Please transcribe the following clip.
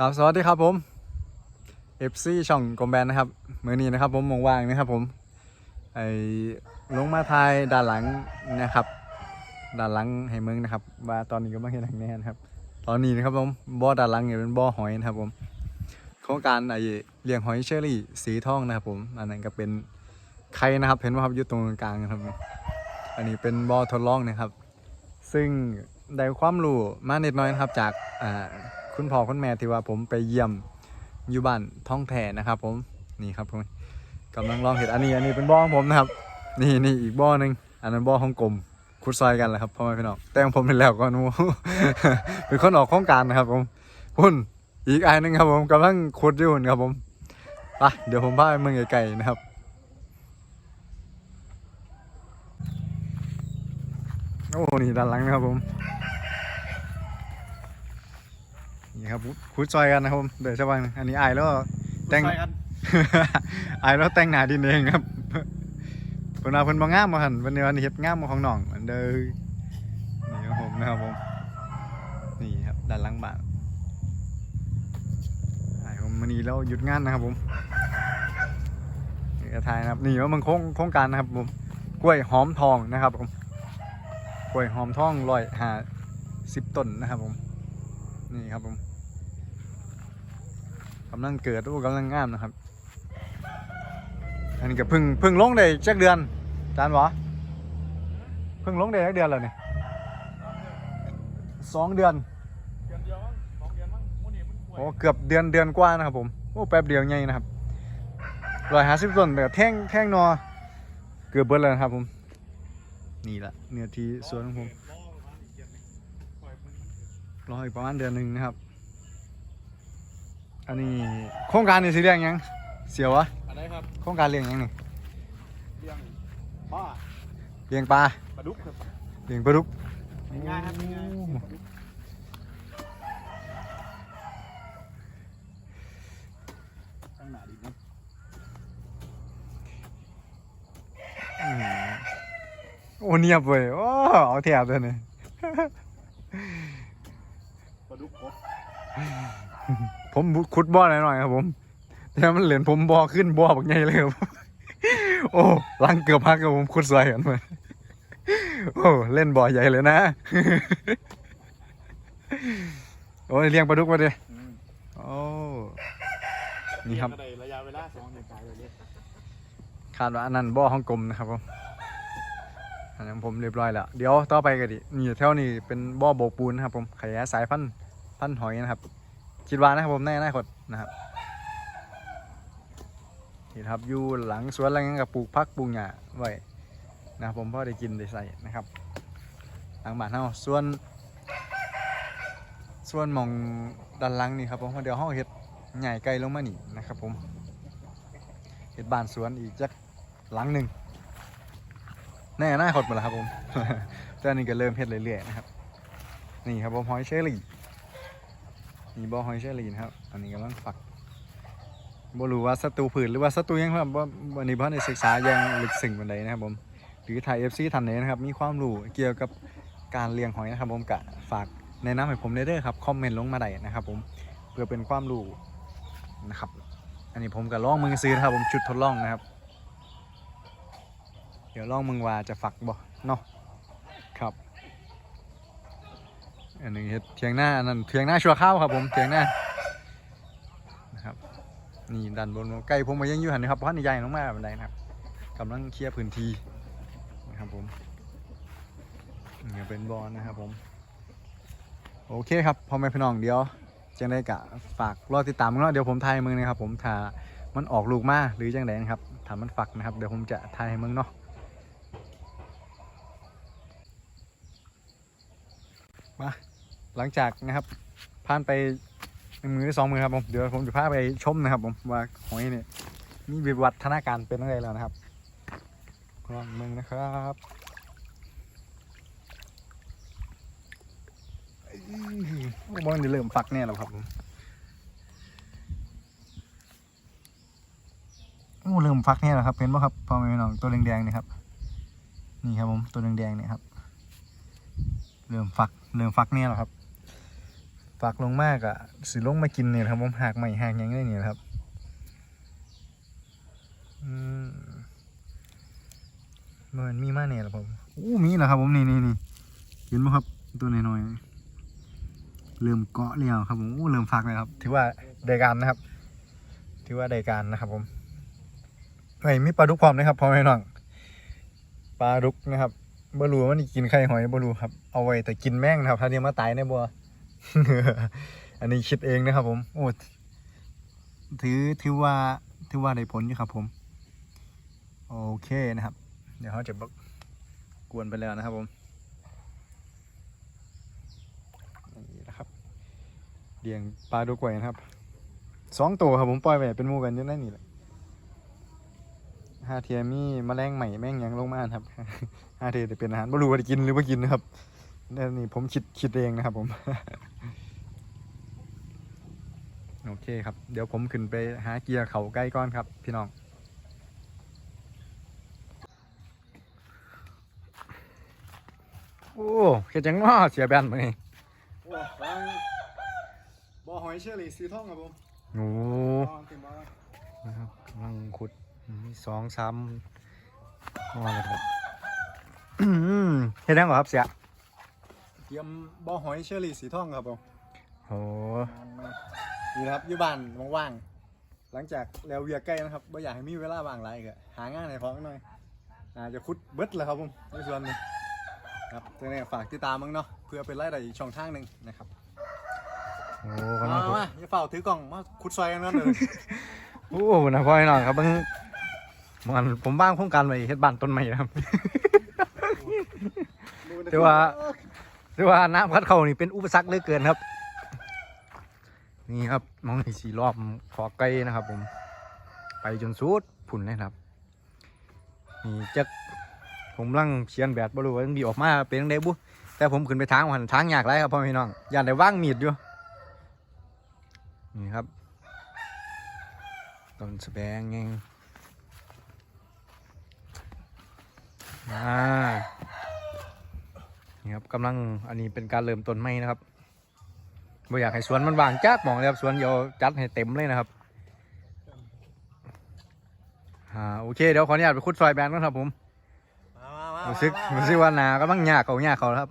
ครับสวัสดีครับผม FC ช่องกลมแบนนะครับมือนี้นะครับผมว่างนะครับผมไอ้ลงมาทายด้านหลังนะครับด้านหลังให้เมืองนะครับ ว่าตอนนี้ก็มาเห็นทางแน่นะครับ ตอนนี้นะครับผมบ่อด้านหลังเนี่ยเป็นบ่อหอยนะครับผมโครงการไอ้เลี้ยงหอยเชอรี่สีทองนะครับผมอันนั้นก็เป็นไข่นะครับ เห็นว่าครับอยู่ตรงกลางนะครับ อันนี้เป็นบ่อทดลองนะครับ ซึ่งได้ความรู้มานิดน้อยนะครับจากอ่า คุณพ่อคุณแม่ที่ว่าผมไปเยี่ยมอยู่บ้านท้องแผ่นะครับผมนี่ครับผมกำลังลองเห็ดอันนี้อันนี้เป็นบ่อของผมนะครับ นี่นี่อีกบ่อหนึ่งอันนั้นบ่อของกลมขุดซอยกันแหละครับพ่อแม่พี่น้องแต่งผมเป็นแล้วก็นู้เป็นคนออกโครงการนะครับผมพุ่นอีกอันหนึ่งครับผมกำลังขุดอยู่หุ่นครับผมไปเดี๋ยวผมพาไปเมืองไกลๆนะครับโอ้นี่ด้านหลังนะครับผม นี่ครับคุดซอยกันนะครับผมเดี๋ยวจะวางอันนี้อายแล้วแต่งใส่กันอายแล้วแต่งหน้าดินเองครับเพิ่นว่าเพิ่นบ่งามบ่หั่นเพิ่นว่านี่เฮ็ดงามบ่ของน้องอันเด้อนี่ครับผมนะครับผมนี่ครับด้านหลังบ้านอายผมมื้อนี้เราหยุดงานนะครับผมนี่ก็ถ่ายนะครับนี่ว่ามันโครงโครงการนะครับผมกล้วยหอมทองนะครับผมกล้วยหอมทองร้อยห้าสิบต้นนะครับผม นี่ครับผมกำลังเกิดโอ้กำลังงามนะครับ อันนี้ก็เพิ่งเพิ่งลงได้จักเดือนจานวะเพิ่งลงได้จักเดือนแล้วนี่สองเดือนเดือนเดียวมั้งสองเดือนมั้งโอ้เกือบเดือนเดือนกว่านะครับผมโอ้แป๊บเดียวไงนะครับร้อยห้าสิบต้นแต่แท่งแท่งนอเกือบเบิดแล้วนะครับผม นี่แหละเนื้อที่สวนของผม รอประมาณอีกเดือนหนึ่งปล่อยมันรออีกประมาณเดือนหนึ่งนะครับ อันนี้โครงการนี่สิเรียกหยัง เสียววะอะไรครับโครงการเลี้ยงหยังนี่เลี้ยงป้าเลี้ยงปลาปลาดุกครับเลี้ยงปลาดุกง่ายๆครับง่ายๆโอ้เลี้ยงปลาดุกตั้งหน้าดีนะอืมโอ้เนียบเว้ยโอ้เอาแถบเลยนี่ ปลาดุกครบผมขุดบ่อหน่อยๆครับผมแต่มันเหรียญผมบ่อขึ้นบ่อบักใหญ่เลยครับโอ้ลังเกือบพักครับผมขุดใส่กันมาโอ้เล่นบ่อใหญ่เลยนะโอ้ยเลี้ยงปลาดุกมาดิอืมโอ้นี่ครับเลี้ยงก็ได้ระยะเวลาสองเดือนกายเลยคาดว่าอันนั้นบ่อฮ่องกงนะครับผม อันนั้ผมเรียบร้อยแล้วเดี๋ยวต่อไปกันดินี่แถวนี้เป็นบ่อโบกปูนนะครับ ผมขยายสายพันธุ์พันธุ์หอยนะครับคิดว่านะครับผมแน่แน่คดนะครับนี่ครับอยู่หลังสวนอะไรเงี้ยกับปลูกพักปลูกหญ้าไว้นะครับผมพ่อได้กินได้ใส่นะครับหลังบ้านเฮาส่วน ส่วนมองด้านหลังนี่ครับผมเดี๋ยวเฮาเฮ็ดใหญ่ไกลลงมานี่นะครับ ผมเฮ็ดบ้านสวนอีกจักหลังหนึ่ง แน่น่าคดหมดแล้วครับผมต่อันนี้ก็เริ่มเฮ็ดเรื่อยๆนะครับ นี่ครับผมหอยเชอรี่มีบ่อหอยเชอรี่นะครับ อันนี้กำลังฝักบ่รู้ว่าศัตรูผืนหรือว่าศัตรูยังครับบ่วันนี้บ่ได้ศึกษาอย่างลึกซึ้งปานใดนะครับผมหรือไทย FC ท่านใดนะครับ มีความรู้เกี่ยวกับการเลี้ยงหอยนะครับผมก็ฝากแนะนำให้ผมได้เด้อครับคอมเมนต์ลงมาได้นะครับผมเพื่อเป็นความรู้นะครับ อันนี้ผมก็ลองมึงซื้อนะครับผมชุดทดลองนะครับ ดี๋ยวลองมึงว่าจะฝักบ่เนาะครับ อันหนึงเฮ็ดเทียงหน้าอันนั้นเทียงหน้าชัวข้าวครับผมเทียงหน้านะครับนี่ดันบนไก่ผมมายังอยู่หันนะครับเพราะนี่ใหญ่ลงมาบันไดนะครับกำลังเคลียร์พื้นที่นะครับผมนี่เป็นบอลนะครับผมโอเคครับพ่อแม่พี่น้องเดี๋ยวจังได้กะฝากรอติดตามกันเนาะเดี๋ยวผมถ่ายมึงนะครับผมถ้ามันออกลูกมาหรือจังไดนะครับถ้ามันฝักนะครับเดี๋ยวผมจะถ่ายให้มึงเนาะ มาหลังจากนะครับผ่านไปหนึ่งมือสองมือครับผมเดี๋ยวผมจะพาไปชมนะครับ ผมว่าหอยเนี่ยมีวิวัฒนาการเป็นยังไงแล้วนะครับลองมึงนะครับอื้อโอ้บอลจะเริ่มฝักเนี่ยแล้วครับผมโอ้เริ่มฟักเนี่ยแล้วครับเห็นไหมครับพอแม่น้องตัวแดงๆนี่ครับ นี่ครับผมตัวแดงๆเนี่ยครับ เริ่มฟักเริ่มฟักเนี่ยแล้วครับฝากลงมากอะสิลงมากินเนี่ยครับผมหากใหม่หากยังได้เนี่ยครับอืมมันมีมาเนี่ยหรอผมอู้มีเหรอครับผมนี่นี่นี่เห็นไหมครับตัวน้อยๆเริ่มเกาะแล้วครับผมอู้เริ่มฟักเลยครับ ถือว่าได้การนะครับ ถือว่าได้การนะครับ ผมเฮ้มีปลาดุกพร้อมนะครับพ่อแม่น้องปลาดุกนะครับ บรูว่ามันกินไข่หอยบรูครับ เอาไว้แต่กินแม่งนะครับถ้าเดียวมาตายในบัวอันนี้คิดเองนะครับ ผม โอ้ถือถือว่าถือว่าได้ผลอยู่ครับ ผม โอเคนะครับ เดี๋ยวเขาจะบักกวนไปแล้วนะครับ ผมนี่นะครับเลี้ยงปลาดุกว้นะครับสองตัวครับผมปล่อยไว้เป็นหมู่กันอยู่นั่นนี่แหละ ห้าเทียมีแมลงใหม่แม่งหยังลงมาครับห้าเทียจะเป็นอาหารไม่รู้ว่าจะกินหรือไม่กินนะครับนี่ผมคิดคิดเองนะครับผม โอเคครับ เดี๋ยวผมขึ้นไปหาเกียร์เขาใกล้ก้อนครับ พี่น้องโอ้เฮ็ดจังง้อเสียแบนมานี่โอ้วางบ่อหอยเชอรี่สีทองครับผม โอ้ลองขึ้นมานะครับกำลังขุด มีสองสามง้อเลยครับอื้อหือเฮ็ดยังเหรอครับเสียเตรียมบ่อหอยเชอรี่สีทองครับผมโอ้นี่นะครับอยู่บ้านว่างๆหลังจากแล้วเวียใกล้นะครับไม่อยากให้มีเวลาว่างหลายก็หางานให้ของหน่อยอาจจะคุดเบิดแล้วครับผมในส่วนนี้ครับจังไงฝากติดตามมั้งเนาะเพื่อเป็นรายได้อีกช่องทางหนึ่งนะครับโอ้มากำลังขุดมาอย่าเฝ้าถือกล่องมาคุดซอยกันนั่นเลยโอ้นะพ่อพี่น้องครับเบิ่ง มันผมบ้างโครงการไว้เฮ็ดบ้านต้นไม้นะครับ แต่ว่าหรือว่าน้ำพัดเข้านี่เป็นอุปสรรคเหลือเกินครับ นี่ครับมองนี่สีรอบขอไกลนะครับ ผม ไปจนสุดผุนเลยครับ นี่จะผมร่างเชียนแบดบรูว่าดีออกมาเป็นจั่งใดบุแต่ผมขึ้นไปทางหันทางยากไรครับพ่อพี่น้องอย่าได้ว่างมีดอยู่นี่ครับต้นสแบงเอง อ่านี่ครับกำลังอันนี้เป็นการเริ่มต้นใหม่นะครับไม่อยากให้สวนมันว่างจักหมองเลยครับสวนเดียวจัดให้เต็มเลยนะครับอ่าโอเคเดี๋ยวขออนุญาตไปคุดซอยแบนก่อนครับผมมามามารู้สึกมารู้สึกว่าหนากำลังยากเขายากเขาครับ